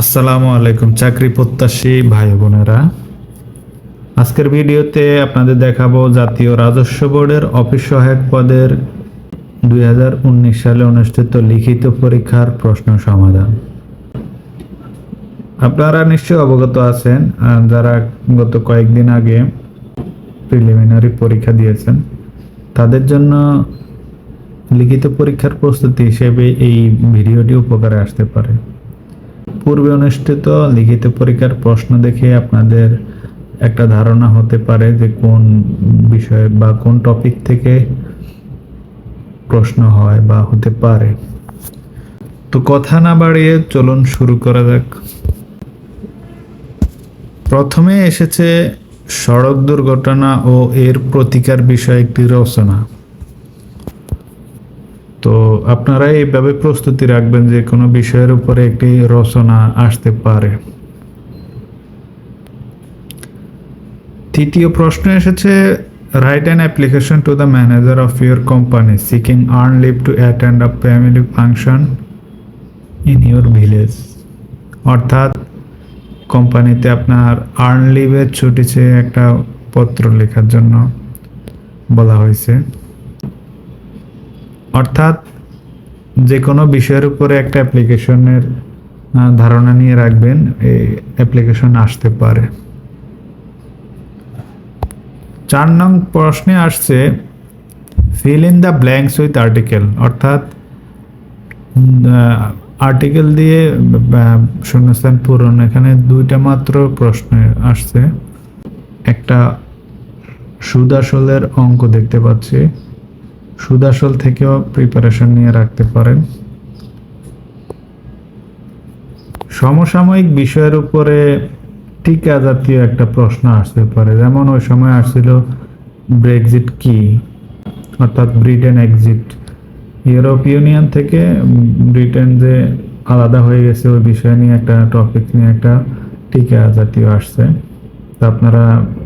আসসালামু আলাইকুম, চাকরি প্রত্যাশী ভাই বোনেরা। আজকের ভিডিওতে আপনাদের দেখাবো জাতীয় রাজস্ব বোর্ডের অফিস সহায়ক পদের দুই হাজার উনিশ সালে অনুষ্ঠিত লিখিত পরীক্ষার প্রশ্ন সমাধান। আপনারা নিশ্চয়ই অবগত আছেন যারা গত কয়েকদিন আগে প্রিলিমিনারি পরীক্ষা দিয়েছেন, তাদের জন্য লিখিত পরীক্ষার প্রস্তুতি হিসেবে এই ভিডিওটি উপকারে আসতে পারে। পূর্বে অনুষ্ঠিত লিখিত পরীক্ষার প্রশ্ন দেখে আপনাদের একটা ধারণা হতে পারে যে কোন বিষয়ে বা কোন টপিক থেকে প্রশ্ন হয় বা হতে পারে। তো কথা না বাড়িয়ে চলুন শুরু করা যাক। প্রথমে এসেছে সড়ক দুর্ঘটনা ও এর প্রতিকার বিষয়ে একটি রচনা। তো আপনারা এইভাবে প্রস্তুতি রাখবেন যে কোনো বিষয়ের উপরে একটি রচনা আসতে পারে। তৃতীয় প্রশ্ন এসেছে write an application to the manager of your company seeking earn leave to attend a family function in your village অর্থাৎ, কোম্পানিতে আপনার আর্ন লিভের ছুটি চেয়ে একটা পত্র লেখার জন্য বলা হয়েছে। অর্থাৎ যে কোনো বিষয়ের উপরে একটা অ্যাপ্লিকেশনের ধারণা নিয়ে রাখবেন, এই অ্যাপ্লিকেশন আসতে পারে। চার নং প্রশ্নে আসছে fill in the blanks with article অর্থাৎ আর্টিকেল দিয়ে শূন্যস্থান পূরণ। এখানে দুইটা মাত্র প্রশ্ন আসছে। একটা সুদাসলের অঙ্ক দেখতে পাচ্ছি। সুদাসল থেকেও প্রিপারেশন নিয়ে রাখতে পারেন। সমসাময়িক বিষয়ের উপরে টিকা জাতীয় একটা প্রশ্ন আসতে পারে। যেমন ওই সময় আসছিল ব্রেক্সিট কি? অর্থাৎ ব্রিটেন এক্সিট ইউরোপ ইউনিয়ন থেকে ব্রিটেন যে আলাদা হয়ে গেছে ওই বিষয় নিয়ে একটা টপিক নিয়ে একটা টিকা জাতীয় আসছে। তো আপনারা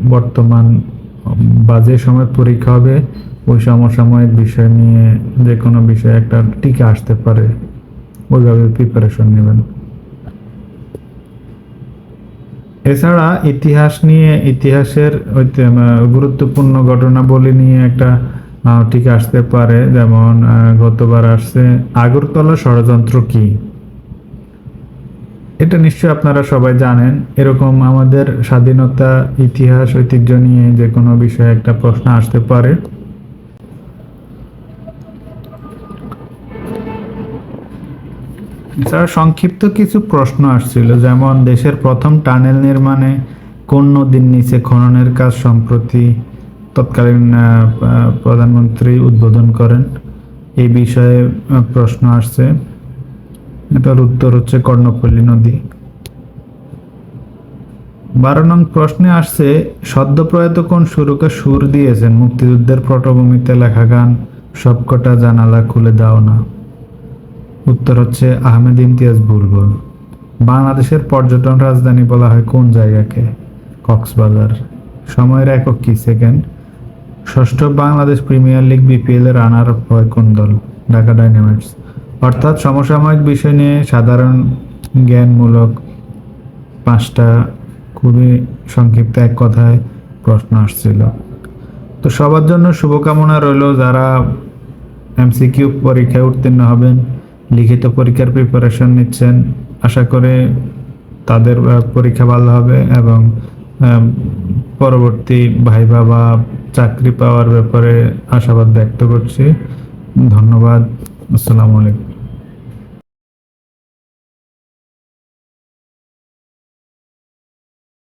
বর্তমান উম, বা যে সময় পরীক্ষা হবে ওই সমসাময়িক বিষয় নিয়ে যে কোনো বিষয়ে একটা টিকা আসতে পারে, ওইভাবে প্রিপারেশন নেবেন। এছাড়া ইতিহাস নিয়ে, ইতিহাসের গুরুত্বপূর্ণ ঘটনাবলী নিয়ে একটা টিকা আসতে পারে, যেমন গতবার আসছে আগরতলা ষড়যন্ত্র কি? এটা নিশ্চয় আপনারা সবাই জানেন। এরকম আমাদের স্বাধীনতা, ইতিহাস, ঐতিহ্য নিয়ে যে কোনো বিষয়ে একটা প্রশ্ন আসতে পারে। এছাড়া সংক্ষিপ্ত কিছু প্রশ্ন আসছিল, যেমন দেশের প্রথম টানেল নির্মাণে কোন নদীর নিচে খননের কাজ সম্প্রতি তৎকালীন প্রধানমন্ত্রী উদ্বোধন করেন? এই বিষয়ে প্রশ্ন আসছে। এটার উত্তর হচ্ছে কর্ণপল্লী নদী। বারো নং প্রশ্নে আসছে সদ্যপ্রয়াত কোন সুরকে সুর দিয়েছেন? মুক্তিযুদ্ধের পটভূমিতে লেখা গান, সবকটা জানালা খুলে দাও না। উত্তর হচ্ছে আহমেদ ইমতিয়াজ বুলবুল। বাংলাদেশের পর্যটন রাজধানী বলা হয় কোন জায়গাকে? কক্সবাজার। সময়ের একক কি? সেকেন্ড। ষষ্ঠ, বাংলাদেশ প্রিমিয়ার লিগ বিপিএল এর রানার আপ হয় কোন দল? ঢাকা ডাইনামাইটস অর্থাৎ সমসাময়িক বিষয় নিয়ে সাধারণ জ্ঞানমূলক পাঁচটা খুবই সংক্ষিপ্ত এক কথায় প্রশ্ন আসছিল। তো সবার জন্য শুভকামনা রইল যারা এমসিকিউ পরীক্ষায় উত্তীর্ণ হবেন। লিখিত পরীক্ষার প্রিপারেশন নিচ্ছেন। আশা করে তাদের পরীক্ষা ভালো হবে এবং পরবর্তী ভাই বাবা চাকরি পাওয়ার ব্যাপারে আশাবাদ ব্যক্ত করছি। ধন্যবাদ। আসসালামু আলাইকুম।